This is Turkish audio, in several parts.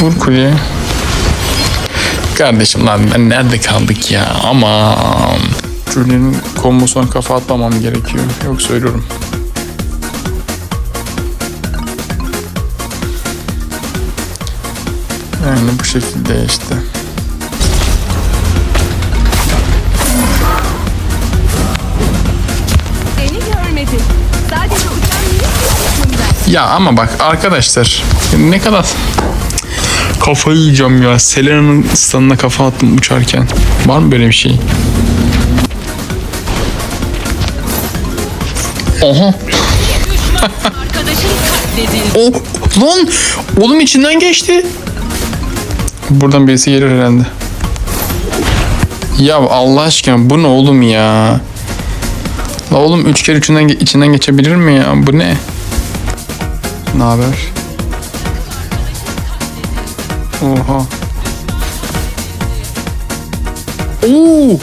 Vur kuleye. Kardeşim lan ben nerede kaldık ya aman. Julian'ın kombosuna kafa atmamam gerekiyor. Yok söylüyorum. Yani bu şekilde işte. Ya ama bak arkadaşlar ne kadar kafayı yiyeceğim ya. Selena'nın standına kafa attım uçarken. Var mı böyle bir şey? Katledildi. Oh, lan oğlum içinden geçti. Buradan birisi gelir herhalde. Ya Allah aşkına bu ne oğlum ya? La oğlum üç kere içinden, içinden geçebilir mi ya? Bu ne? Ne haber? Oha. Oo!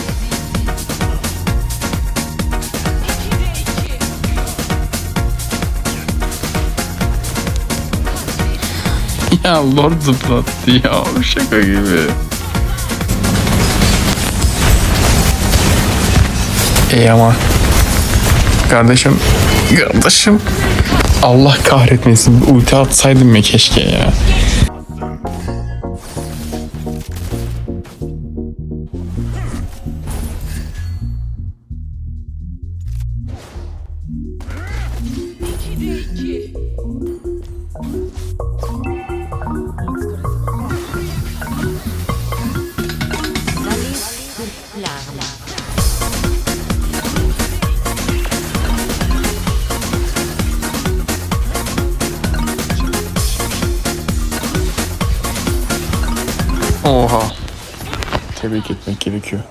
Ya Lord zıplattı ya şaka gibi. Ey ama kardeşim kardeşim Allah kahretmesin ulti atsaydım ya keşke ya. Oha. Tebrik etmek gerekiyor.